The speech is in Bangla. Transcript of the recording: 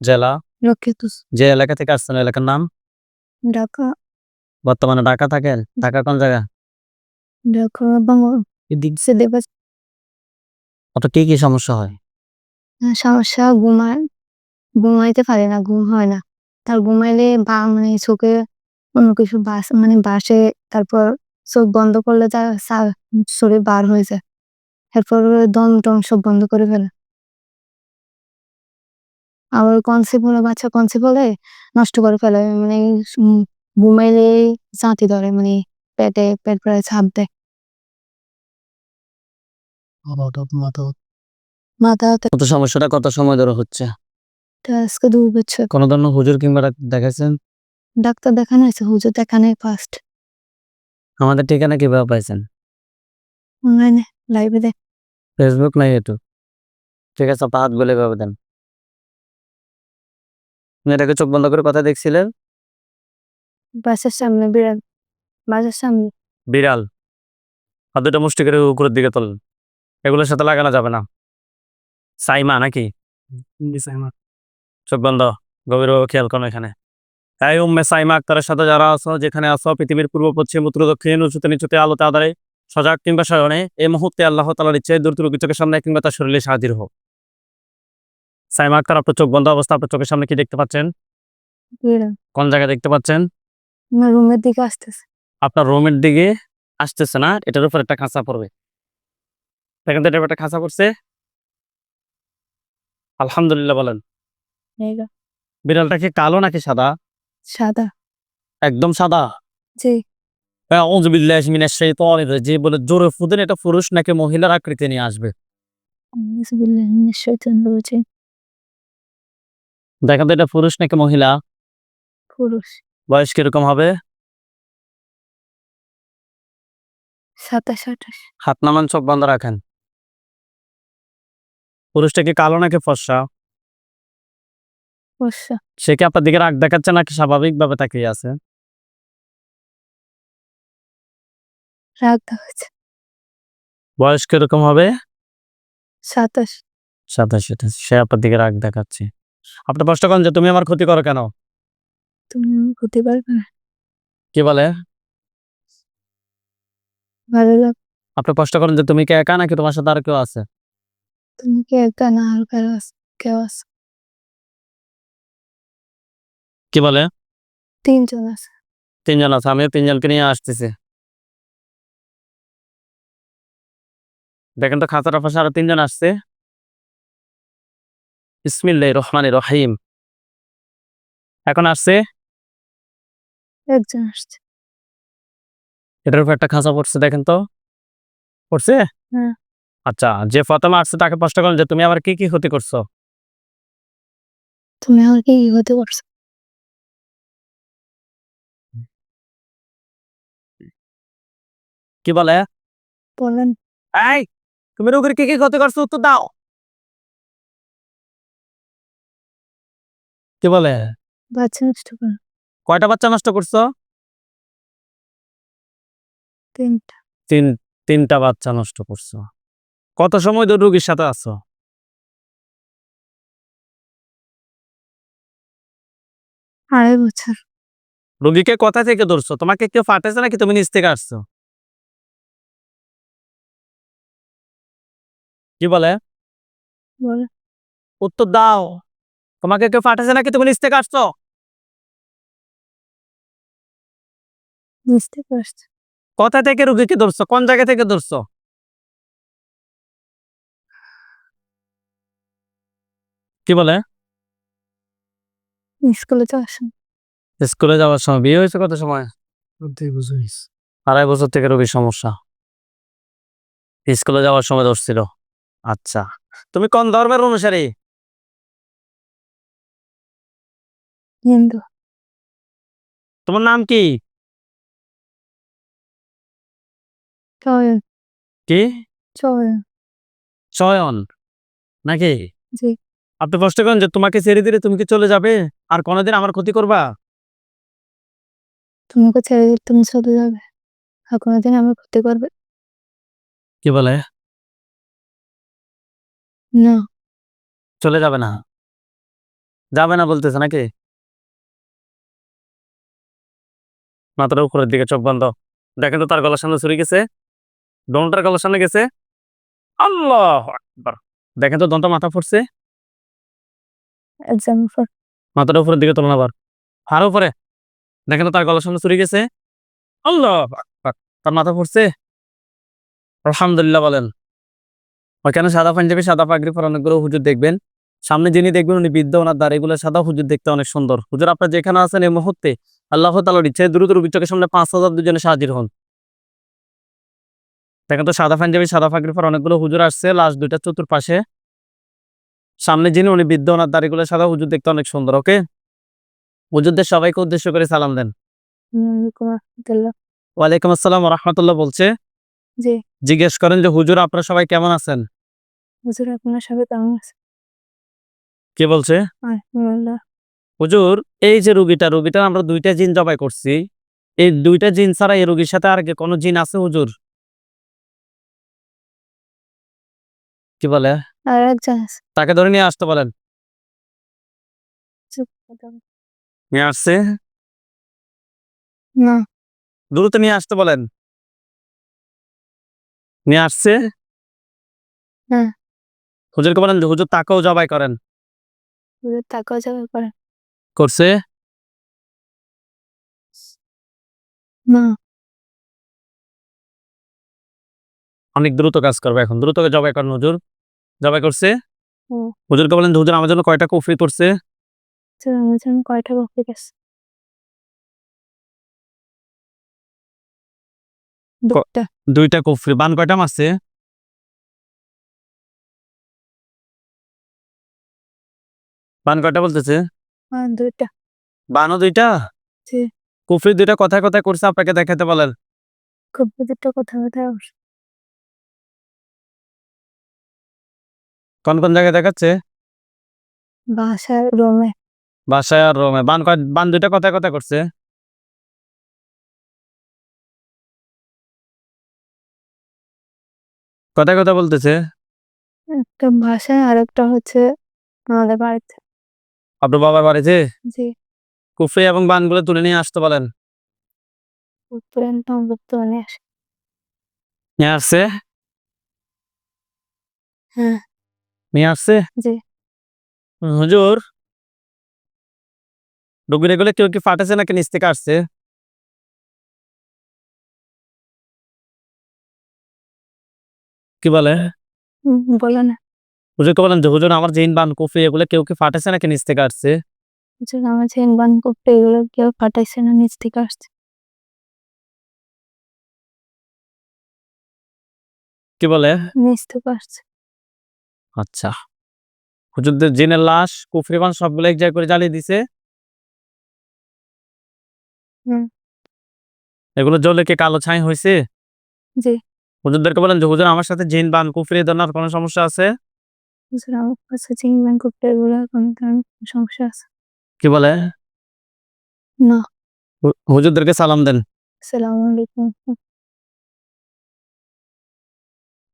জেলা যে এলাকা থেকে আসছেন এলাকার নাম ঢাকা বর্তমানে ঢাকা থাকেন ঢাকা কোন জায়গা ঢাকা অত কি কি সমস্যা হয় সমস্যা ঘুমায় ঘুমাইতে পারে না ঘুম হয় না তার ঘুমাইলে বা মানে চোখে অন্য কিছু বাস মানে বাসে তারপর চোখ বন্ধ করলে তার শরীর বার হয়ে যায় তারপর দম টম সব বন্ধ করে ফেলে আবার কনসেপ্ট হলে বাচ্চা কনসেপ্ট হলে নষ্ট করে ফেলে মানে ঘুমাইলে জাঁতি ধরে মানে পেটে পেট প্রায় ছাপ দেয়। কত সমস্যাটা কত সময় ধরে হচ্ছে? আজকে দু বছর। কোনো ধরনের হুজুর কিংবা দেখাইছেন? ডাক্তার দেখানো হয়েছে হুজুর দেখানো ফার্স্ট আমাদের ঠিকানা কীভাবে পাইছেন? অনলাইনে লাইভে দেখ ফেসবুক নাই ইউটিউব ঠিক আছে হাত বলে ভাবে দেন। মেয়েটাকে চোখ বন্ধ করে কথা দেখছিলেন? বাসের সামনে বিড়াল। বাসের সামনে। বিড়াল? আর দুটো মুষ্টি করে উপরের দিকে তোলেন। এগুলোর সাথে লাগানো যাবে না। সাইমা নাকি? চোখ বন্ধ। গভীরভাবে খেয়াল করো এখানে। এই উম্মে সাইমা আক্তারের সাথে যারা আছো যেখানে আছো পৃথিবীর পূর্ব পশ্চিম উত্তর দক্ষিণ উঁচুতে নিচুতে আলোতে আধারে সজাগ কিংবা শয়নে এই মুহূর্তে আল্লাহ তালার ইচ্ছে দূর দূর চোখের সামনে কিংবা তার শরীরে হাজির হোক। সাইমা আক্তার আপনার চোখ বন্ধ অবস্থা আপনার চোখের সামনে কি দেখতে পাচ্ছেন? কোন জায়গায় দেখতে পাচ্ছেন? রুমের দিকে আসতেছে। আপনার রুমের দিকে আসতেছে না? এটার উপর একটা খাঁচা পড়বে। দেখেন তো এটার একটা খাঁচা পড়ছে। আলহামদুলিল্লাহ বলেন। বিড়ালটা কি কালো নাকি সাদা? সাদা। একদম সাদা? জি। শাইতানির বলে জোরে ফুদেন এটা পুরুষ নাকি মহিলার আকৃতি নিয়ে আসবে? দেখেন তো এটা পুরুষ নাকি মহিলা? পুরুষ। বয়স কীরকম হবে? সাতাশ আঠাশ হাত নামান চোখ বন্ধ রাখেন। পুরুষটা কি কালো নাকি ফর্সা? সে কি আপনার দিকে রাগ দেখাচ্ছে নাকি স্বাভাবিকভাবে তাকিয়ে আছে? রাগ দেখাচ্ছে। বয়স কীরকম হবে? সাতাশ। সাতাশ সাতাশ সে আপনার দিকে রাগ দেখাচ্ছে। আপনি প্রশ্ন করেন যে তুমি আমার ক্ষতি করো কেন? তুমি হতে পারবে না কি বলে? ভালো লাগ আপনি প্রশ্ন করেন যে তুমি কি একা নাকি তোমার সাথে আর কেউ আছে? তুমি কি একা না আর কারও আছে কেউ আছে? কি বলে? তিনজন আছে। তিনজন আছে আমিও তিনজনকে নিয়ে আসতেছি। দেখেন তো খাতার পাশে আরও তিনজন আসছে। ইসমিল্লাহ রহমান রহিম। এখন আসছে? একজন আসছে। এটার উপর একটা খাঁচা পড়ছে দেখেন তো। পড়ছে? হ্যাঁ। আচ্ছা যে প্রথমে আসছে তাকে প্রশ্ন করেন যে তুমি আবার কি কি ক্ষতি করছ? তুমি আমার কি হতে পারছ কি বলে? বলেন। এই তুমি রোগীর কি কি ক্ষতি করছ? উত্তর দাও। কি বলে? বাচ্চা নষ্ট করে। কয়টা বাচ্চা নষ্ট করছ? তিনটা। তিন তিনটা বাচ্চা নষ্ট করছ। কত সময় ধরে রোগীর সাথে আছো? আড়াই বছর। রোগীকে কথা থেকে ধরছো? তোমাকে কেউ ফাটেছে নাকি তুমি নিচ থেকে আসছো? কি বলে। উত্তর দাও। তোমাকে কেউ ফাটেছে নাকি? তুমি নিচ থেকে আসছো? বুঝতে পারছি কথা থেকে রোগীকে ধরছো? কোন জায়গা থেকে ধরছো? কি বলে? স্কুলে তো আসেন স্কুলে যাওয়ার সময়। বিয়ে হয়েছে কত সময়? আড়াই বছর থেকে রোগীর সমস্যা। স্কুলে যাওয়ার সময় ধরছিল। আচ্ছা। তুমি কোন ধর্মের অনুসারী? হিন্দু তোমার নাম কি? চয়ন। কি? চয়ন। চয়ন? নাকি? জি। আপনি প্রশ্ন করেন যে তোমাকে ছেড়ে দিলে তুমি কি চলে যাবে? আর কোনোদিন আমার ক্ষতি করবা? তোমাকে ছেড়ে দিলে তুমি চলে যাবে। আর কোনোদিন আমার ক্ষতি করবে? কি বলে? না। চলে যাবে না। যাবে না বলতেছে নাকি? মাথাটা উপরের দিকে চোখ বন্ধ। দেখেন তো তার গলার সামনে চুরি গেছে। দনটার গলার সামনে গেছে। আল্লাহ আকবার। দেখেন তো দনটা মাথা ফুটছে। মাথাটা উপরের দিকে তোলেন আবার আরও উপরে। দেখেন তো তার গলার সামনে চুরি গেছে। আল্লাহ আকবার। তার মাথা ফুটছে। আলহামদুলিল্লাহ বলেন। ওইখানে সাদা পাঞ্জাবি সাদা পাগড়ি পরা অনেকগুলো হুজুর দেখবেন। সামনে যিনি দেখবেন উনি বৃদ্ধ ওনার দাঁড়িগুলো সাদা হুজুর দেখতে অনেক সুন্দর। হুজুর আপনার যেখানে আছেন এই মুহূর্তে আল্লাহ তালার ইচ্ছে দ্রুত রুগীর চোখের সামনে পাঁচ হাজার দুজনে হাজির হন। দেখেন তো সাদা পাঞ্জাবি সাদা পাগড়ি পরা অনেকগুলো হুজুর আসছে লাস্ট দুইটা চতুর্পাশে। সামনে যিনি উনি বৃদ্ধ ওনার দাঁড়িগুলো সাদা হুজুর দেখতে অনেক সুন্দর ওকে? হুজুরদের সবাইকে উদ্দেশ্য করে সালাম দেন। ওয়ালাইকুম আসসালাম। রহমতুল্লাহ বলছে। জিজ্ঞেস করেন যে হুজুর আপনারা সবাই কেমন আছেন? হুজুর আপনার সবাই কেমন আছে কে বলছে? হুজুর এই যে রুগীটা রুগীটা আমরা দুইটা জিন জবাই করছি। এই দুইটা জিন ছাড়া এই রুগীর সাথে আর কি কোনো জিন আছে হুজুর? কি বলে? তাকে ধরে নিয়ে আসতে বলেন। নিয়ে আসছে? না। দ্রুত নিয়ে আসতে বলেন। নিয়ে আসছে? হ্যাঁ। হুজুরকে বলেন হুজুর তাকেও জবাই করেন। তাকেও যাবে করে করছে না অনেক দ্রুত কাজ করবে এখন। দ্রুত জবাই করেন হুজুর জবাই করছে। হুজুরকে বলেন হুজুর আমার জন্য কয়টা কফি করছে? আমার জন্য কয়টা কফি দুটা দুইটা কফি। বান কয়টা মারছে? বান কয়টা বলতেছে? দুইটা। বানও দুইটা? জি। কুফরি দুইটা কথায় কথায় করছে আপনাকে দেখাতে বলেন খুব দুটো কথা কথা কোন কোন জায়গায় দেখাচ্ছে? বাসার রুমে। বাসায় আর রোমে। বান বান দুইটা কথায় কথায় করছে। কথায় কথা বলতেছে। একটা বাসায় আর একটা হচ্ছে আমাদের বাড়িতে। আপনার বাবার বাড়িতে জি। কুফরি এবং বানগুলো তুলে নিয়ে আসতে বলেন। নিয়ে আসছে? হ্যাঁ। নিয়ে আসছে? জি। হুজুর এগুলো কেউ কি ফাটেছে নাকি নিচ থেকে আসছে? কি বলে? হুম, না। হুজুরকে বলেন যে হুজুর আমার জিন বান কুফি এগুলো কেউ কি ফাটেছে নাকি নিচ থেকে আসছে? হুজুর আমার চেন বান করতে এগুলো কেউ ফাটাইছে না নিচ থেকে আসছে। কি বলে? নিচ থেকে আসছে। আচ্ছা। হুজুরদের জিনের লাশ কুফরি বান সবগুলো এক জায়গায় করে জ্বালিয়ে দিছে। এগুলো জ্বলে কি কালো ছাই হয়েছে জি। হুজুরদেরকে বলেন যে হুজুর আমার সাথে জিন বান কুফরি আর কোনো সমস্যা আছে? হুজুর আমার কাছে চেন বান করতে এগুলো কোনো ধরনের সমস্যা আছে কি বলে না হু- হুজুরদেরকে সালাম দেন আসসালামু আলাইকুম